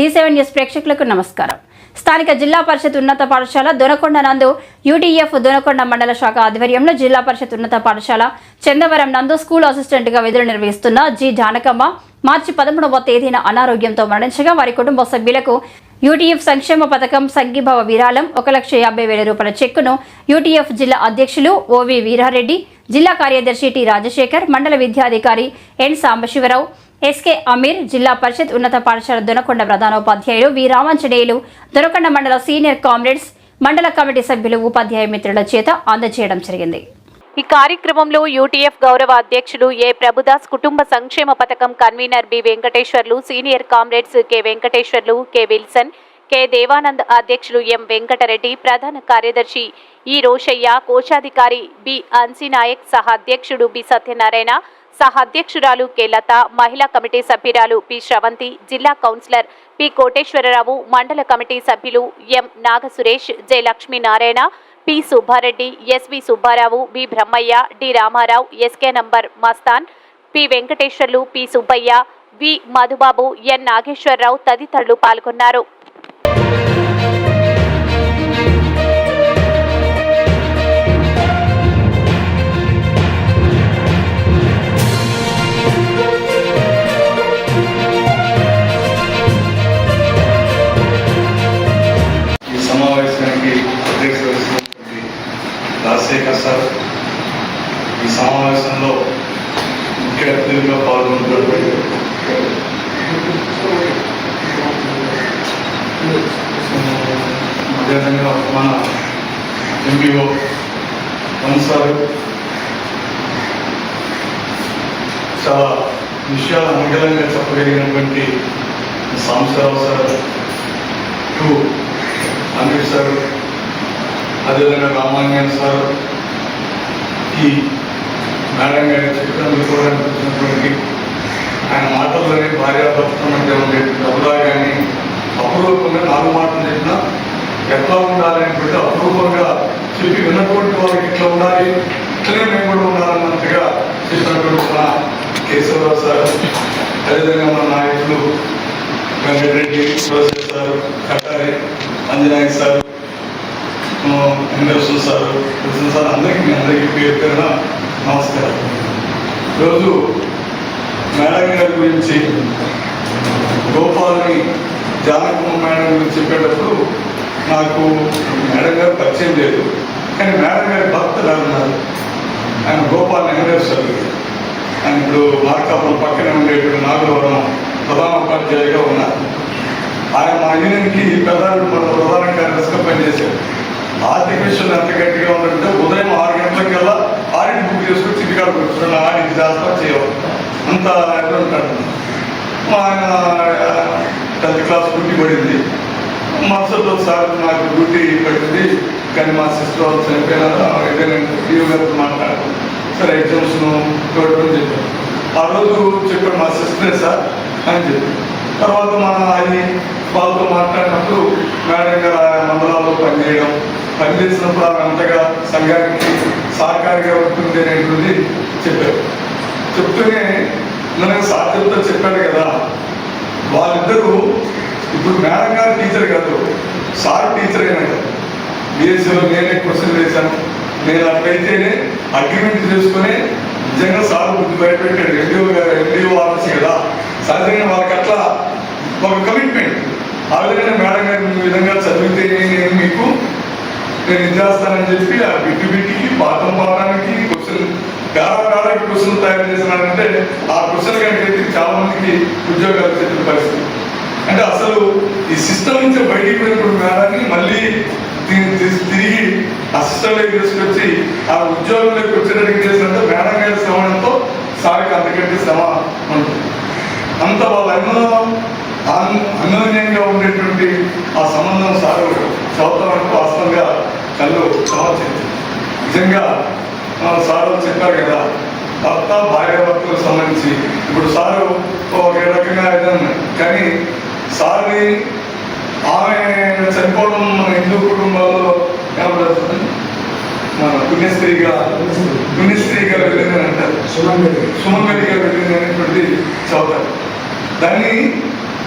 D seven news ప్రేక్షకులకు నమస్కారం. స్థానిక జిల్లా పరిషత్ ఉన్నత పాఠశాల దొనకొండ నందు యూటీఎఫ్ దొనకొండ మండల శాఖ ఆధ్వర్యంలో జిల్లా పరిషత్ ఉన్నత పాఠశాల చందవరం నందు స్కూల్ అసిస్టెంట్గా విధులు నిర్వహిస్తున్న జి జానకమ్మ మార్చి పదమూడవ తేదీన అనారోగ్యంతో మరణించగా వారి కుటుంబ సభ్యులకు యూటీఎఫ్ సంక్షేమ పథకం సంఘీభావ విరాళం ఒక లక్ష యాభై వేల రూపాయల చెక్కును యూటీఎఫ్ జిల్లా అధ్యక్షులు ఓవి వీరారెడ్డి జిల్లా కార్యదర్శి టి రాజశేఖర్ మండల విద్యాధికారి ఎన్ సాంబశివరావు ఎస్కే అమీర్ జిల్లా పరిషత్ ఉన్నత పాఠశాల దొనకొండ ప్రధానోపాధ్యాయులు వి. రామాంజనేయులు దొనకొండ మండల సీనియర్ కామ్రేడ్స్ మండల కమిటీ సభ్యులు ఉపాధ్యాయ మిత్రుల చేత అందజేయడం జరిగింది. ఈ కార్యక్రమంలో యూటీఎఫ్ గౌరవ అధ్యక్షులు ఏ. ప్రభుదాస్ కుటుంబ సంక్షేమ పథకం convener B. Venkateswarlu senior comrades K. Venkateswarlu K. Wilson K. Devanand అధ్యక్షులు ఎం. వెంకటరెడ్డి ప్రధాన కార్యదర్శి ఈ. రోషయ్య కోశాధికారి బి. అన్సీనాయక్ సహ అధ్యక్షుడు బి. సత్యనారాయణ సహ అధ్యక్షురాలు కె. లత మహిళా కమిటీ సభ్యురాలు పి. శ్రవంతి జిల్లా కౌన్సిలర్ పి. కోటేశ్వరరావు మండల కమిటీ సభ్యులు M. Nagasuresh J. Lakshminarayana P. Subbareddy S V Subbarao B. Brahmaiah D. Ramarao S K number Mastan P. Venkateswarlu P. Subbaiah V. Madhubabu N. Nageswararao తదితరులు పాల్గొన్నారు. అదేవిధంగా మన MPO one sir చాలా విషయాలు అనుకూలంగా చెప్పగలిగినటువంటి Sambasivarao sir to Ameer sir అదేవిధంగా Ramanjan sir ఈ madam గారి చెప్పినందుకు కూడా అనిపించినటువంటి ఆయన మాటల్లోనే భార్యాభర్తల మధ్య ఉండేటువంటి అబుదా కానీ అపురూపంగా నాలుగు మాటలు చెప్పినా ఎట్లా ఉండాలి ఉండాలనేటువంటి అపురూపంగా చెప్పి విన్నటువంటి వాళ్ళకి ఇట్లా ఉండాలి? ఇట్లనే మేము కూడా ఉండాలన్నట్టుగా చెప్పినటువంటి మన కేశవరావు సార్ అదేవిధంగా మన నాయకులు Venkatareddy professor sir Kattari Anjanayak sir Venkateswara sir Krishna sir అందరికీ మీ అందరికీ పేరు పేరున నమస్కారం. ఈరోజు మేడం గారి గురించి గోపాల్ని జానకమ్మ మేడం గురించి చెప్పేటప్పుడు నాకు మేడం గారు పరిచయం లేదు. కానీ మేడం గారి భర్త గారు ఉన్నారు? ఆయన గోపాల్ వెంకటేశ్వర గారు. ఆయన ఇప్పుడు మార్కాపురం పక్కనే ఉండేటువంటి నాగవరం ప్రధాన ఉపాధ్యాయుగా ఉన్నారు. ఆయన మా యూనియన్కి ప్రధాన ప్రధాన కార్యదర్శిగా పనిచేశారు. ఆర్థిక విషయంలో ఎంత గట్టిగా ఉందంటే ఉదయం ఆరు గంటలకల్లా ఆరింటి బుక్ చేసుకుని చిటికాడ కూర్చున్నాను ఆడికి చేస్తా చేయవాలి అంత ఎట్లా ఉంటాడు. ఆయన టెన్త్ క్లాస్ డ్యూటీ పడింది. మరుసటి సార్ నాకు డ్యూటీ పడింది. కానీ మా సిస్టర్ వాళ్ళు చనిపోయినారు ఏదైనా డిఓ గారితో మాట్లాడారు. సరే ఎగ్జామ్స్ చూడటం చెప్పారు. ఆ రోజు చెప్పాడు మా సిస్టరే సార్ అని చెప్పి తర్వాత మన అది వాళ్ళతో మాట్లాడినప్పుడు మేడం గారు మండలాల్లో పనిచేయడం పనిచేసినప్పుడు ఆమె అంతగా సంఘానికి సహకారిగా ఉంటుంది అనేటువంటి చెప్పారు. చెప్తూనే మనకు సాధ్యత చెప్పాడు కదా. వాళ్ళిద్దరూ ఇప్పుడు మేడం గారు టీచర్ కాదు సార్ టీచర్ అయినా కదా. బీఎస్సీలో నేనే క్వశ్చన్ వేశాను. నేను అట్లయితేనే అగ్రిమెంట్ చేసుకొని నిజంగా సార్ బుద్ధి బయటపెట్టాడు ఎండిఓ గారు ఎండిఓ ఆఫీస్ కదా. సహజంగా వాళ్ళకి అట్లా ఒక కమిట్మెంట్ ఆ విధంగా మేడం గారు ఈ విధంగా చదివితే నేను మీకు నేను ఇది చేస్తానని చెప్పి ఆ బిట్టి బిట్టికి పాఠం పాడడానికి క్వశ్చన్ కృషులు తయారు చేసినారంటే ఆ క్వశ్చన్ కంటే చాలా మందికి ఉద్యోగాలు చెప్పిన పరిస్థితి. అంటే అసలు ఈ సిస్టమ్ నుంచి బయటికి పోయినప్పుడు మేడాన్ని మళ్ళీ దీన్ని తిరిగి ఆ సిస్టంలోకి తీసుకొచ్చి ఆ ఉద్యోగంలోకి వచ్చేటట్టు చేసినట్టు మేడం గారి శ్రమణంతో సార్కి అంతకంటే శ్రమ ఉంటుంది. అంత వాళ్ళ ఎన్నో అన్యోన్యంగా ఉండేటువంటి ఆ సంబంధం సారు చదువుతామంటే వాస్తవంగా కళ్ళు సమర్చింది నిజంగా ఆ, సారు చెప్పారు కదా భర్త భార్య భర్తలకు సంబంధించి. ఇప్పుడు సారు ఒక రకంగా ఏదన్నా కానీ సార్ని ఆమె చనిపోవడం మన హిందూ కుటుంబాల్లో మన పుణ్యస్త్రీగా పుణ్యస్త్రీగా వెళ్ళిందని అంటారు. సుమంగళిగా వెళ్ళింది అనేటువంటిది చదువుతారు దాన్ని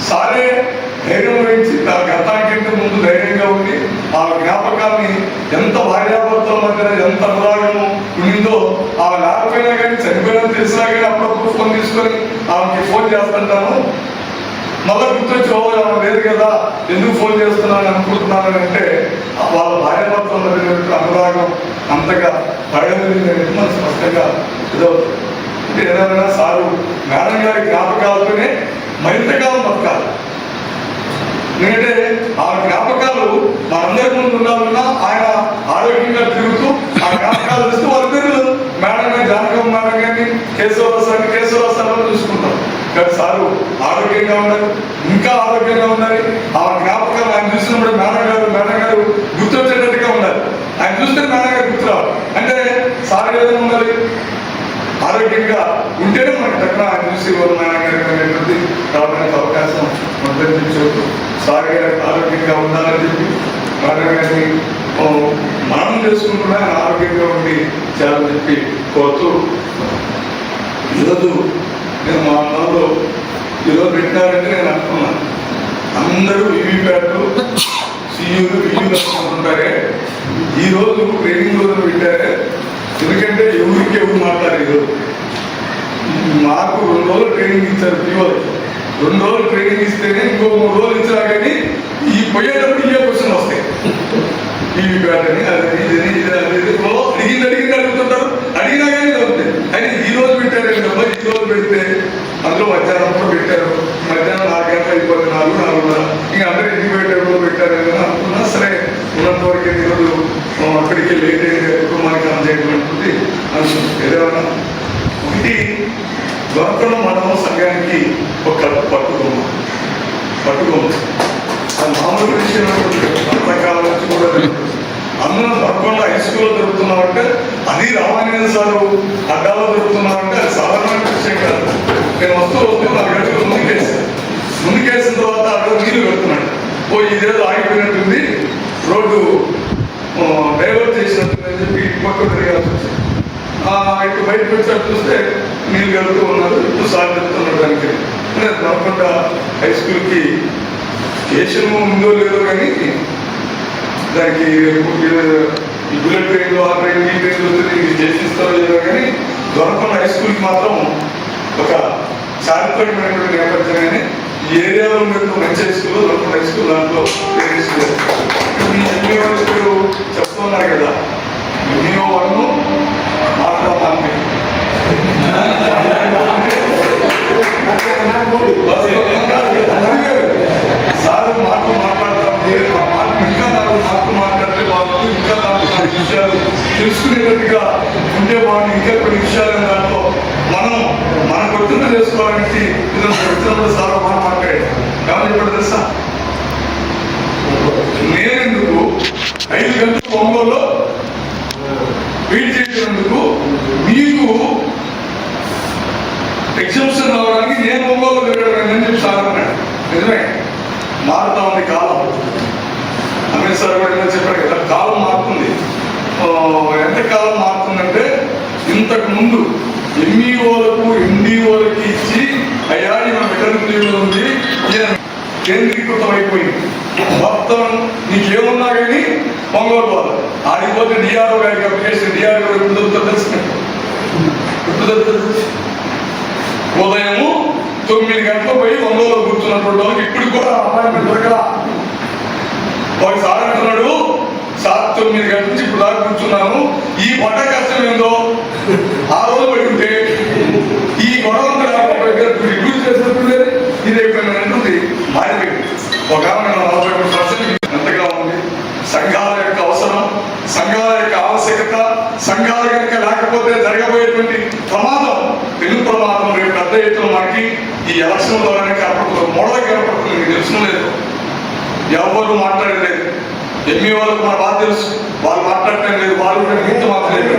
సారే ధైర్యం వహించి తన గతానికంటే ముందు ధైర్యంగా ఉండి ఆ జ్ఞాపకాన్ని ఎంత భార్యాభర్తల మధ్య ఎంత అనురాగము ఉండిందో ఆ లేకపోయినా కానీ చనిపోయినా తెలిసినా కానీ అప్పుడప్పుడు ఫోన్ తీసుకొని ఆమెకి ఫోన్ చేస్తుంటాను మళ్ళీ గుర్తొచ్చి ఓ ఆమె లేదు కదా ఎందుకు ఫోన్ చేస్తున్నాను అనుకుంటున్నాను? అంటే వాళ్ళ భార్యాభర్తల మధ్య అనురాగం అంతగా పడగలిగింది అనేది మనం స్పష్టంగా ఇదవుతుంది. అంటే ఏదైనా సారు మేడం గారి జ్ఞాపకాలతోనే మరింతకాలం బతకాలి. ఎందుకంటే ఆ జ్ఞాపకాలు మనందరి ముందు ఉండాలన్నా ఆయన ఆరోగ్యంగా తిరుగుతూ ఆ జ్ఞాపకాలు ఇస్తూ వాళ్ళిద్దరు మేడం గారి జానకం మేడం గారిని కేశవరావు సార్ని కేశవరావు చూసుకుంటాం. కానీ సారు ఆరోగ్యంగా ఉండాలి ఇంకా ఆరోగ్యంగా ఉండాలి. ఆ జ్ఞాపకాలు ఆయన చూసినప్పుడు మేడం గారు మేడం గారు గుర్తొచ్చేటట్టుగా ఉండాలి. ఆయన చూస్తే మేడం గారు గుర్తురావాలి. అంటే సార్ ఏదైనా ఉండాలి ఆరోగ్యంగా ఉంటేనే మనకి తక్కువ ఆయన చూసి వాళ్ళు మేడం గారు రావడానికి అవకాశం ఉంటుందని చెబుతూ సార్ గారు ఆరోగ్యంగా ఉండాలని చెప్పి మేడం గారిని మనం చేసుకుంటున్నా ఆరోగ్యంగా ఉండి చేయాలని చెప్పి కోరుతూ ఈరోజు నేను మా అన్నలో ఈరోజు పెట్టారంటే నేను అనుకున్నాను. అందరూ వివిప్యాట్లు సీఈలు వివిలు అనుకుంటుంటారే ఈరోజు ట్రైనింగ్ రోజు పెట్టారే. ఎందుకంటే ఎవరికి ఎవరు మాట్లాడారు ఈరోజు మాకు రెండు రోజులు ట్రైనింగ్ ఇచ్చారు ఫీవర్ రెండు రోజులు ట్రైనింగ్ ఇస్తేనే ఇంకో మూడు రోజులు ఇచ్చినా కానీ ఈ పోయేటప్పుడు ఇవే క్వశ్చన్ వస్తాయి. ఈ బ్యాటని అది ఇది ఇది అది అడిగింది అడిగింది అడుగుతుంటారు. అడిగినా కానీ అవుతుంది అయితే ఈ రోజు పెట్టారు డబ్బా ఈ రోజు పెడితే అందులో మధ్యాహ్నం కూడా పెట్టారు. మధ్యాహ్నం నాలుగు గంటలు అయిపోయింది నాలుగు నాలుగున్నర. ఇంకా అందరూ ఇంటికి పెట్టారు పెట్టారు అని అనుకున్నా సరే ఉన్నంత వరకు ఈరోజు ఆ, అక్కడికి లేట్ అయింది కుటుంబానికి అందజేయడం అనుకుంది అనుకుంటుంది ఏదేమన్నా ఒకటి దొరకల మనము సంఘానికి ఒక పట్టుకోము పట్టుకోము అది మామూలు విషయం అంతకాలం నుంచి కూడా జరుగుతుంది. అందరం హై స్కూల్లో దొరుకుతున్నామంటే అది రామాయణ సారు. అడ్డాలో దొరుకుతున్నామంటే అది సాధారణ విషయం కాదు. నేను వస్తూ వస్తూ నాలుగు గంటలు ముందుకేసాను ముందుకేసిన తర్వాత అక్కడ నీళ్ళు పెడుతున్నాడు. ఓ ఇదేదో ఆగిపోయినట్టుంది. రోడ్డు డైవర్ట్ చేసినట్టుందని చెప్పి ఇటు పక్క తిరగాల్సి వచ్చింది ఇటు బయటకు వచ్చాక చూస్తే మీరు వెళ్తూ ఉన్నారు ఇప్పుడు సార్ చెప్తున్నారు దానికి నేను తప్పకుండా హై స్కూల్కి స్టేషన్ ఉందో లేదో కానీ దానికి ఈ బుల్లెట్ ట్రైన్లో ఆ ట్రైన్ ఈ ట్రైన్ వస్తే ఇది చేసిస్తారో లేదో కానీ దొరకకుండా హై స్కూల్కి మాత్రం ఒక చారిత్రకమైనటువంటి నేపథ్యం కానీ ఈ ఏరియాలో మీరు మంచి హై స్కూల్ దొరకకుండా హై స్కూల్ దాంట్లో ఇప్పుడు చెప్తున్నారు కదా ఎంఈఓ వన్ మాట్లాడాలి సార్ మాటలు మాట్లాడతాం మీరు ఆ మాట ఇంకా నాలుగు మాటలు మాట్లాడితే బాగుంది ఇంకా నాలుగు నాలుగు విషయాలు తెలుసుకునేటట్టుగా ఉంటే బాగుంది ఇంకా కొన్ని విషయాలు దాంట్లో మనం పొద్దున్న గుర్తున్న చేసుకోవడానికి వచ్చినప్పుడు సార్ ఒక మాట మాట్లాడాడు ఏమని ఇప్పుడు తెలుసా? నేనెందుకు ఐదు గంటల ఒంగోలు వెయిట్ చేసినందుకు మీకు ఎగ్జిబిషన్ రావడానికి నేను ఒంగోలు వెళ్ళడం అని చెప్పి సార్ అన్నాడు. నిజమే. మారుతా ఉంది కాలం. అమిత్ సార్ కూడా ఏమో చెప్పారు కదా కాలం మారుతుంది. ఎంత కాలం మారుతుందంటే ఇంతకు ముందు ఎంఈఓలకు ఎండిఓలకు ఇచ్చి అయ్యా ఈయన మెటర్నిటీ ఉంది. కేంద్రీకృతం అయిపోయింది మొత్తం నీకేమున్నా కానీ పొంగోలు వాళ్ళు. ఆడిపోతే డిఆర్ఓ గారికి అప్లికేషన్ డిఆర్ఓ ఎప్పుడు దొరుకుతుందో తెలుసు ఎప్పుడు దొరుకుతుంది ఉదయము తొమ్మిది గంటలకు పోయి ఒంగోలు కూర్చున్నటువంటి వాళ్ళకి ఇప్పుడు కూడా అపాయింట్మెంట్ దొరకరా సార్ అంటున్నాడు సార్ తొమ్మిది గంటల నుంచి ఇప్పుడు దాకా కూర్చున్నాను. ఈ పడ్డ కష్టం ఏందో? ఆ రోజు పడి ఉంటే ఈ గొడవ అంతా లేకపోతే రివ్యూ చేసినప్పుడు లేదు ఇది మారిపోయింది ఒక నలభై మూడు పర్సెంట్ ఎంతగా ఉంది. సంఘాల యొక్క అవసరం సంఘాల యొక్క ఆవశ్యకత సంఘాల యొక్క లేకపోతే జరగబోయేటువంటి ప్రమాదం తెలుగు ప్రమాదం రేపు పెద్ద ఎత్తున మనకి ఈ ఎలక్షన్ ద్వారానే కనపడుతుంది. మోడల్ కనపడుతుంది. మీకు తెలుసు లేదు? ఎవరు మాట్లాడలేదు ఎంఈ వాళ్ళకు మన బాధ తెలుసు. వాళ్ళు మాట్లాడటం లేదు. వాళ్ళు కూడా మిగతా మాట్లాడలేదు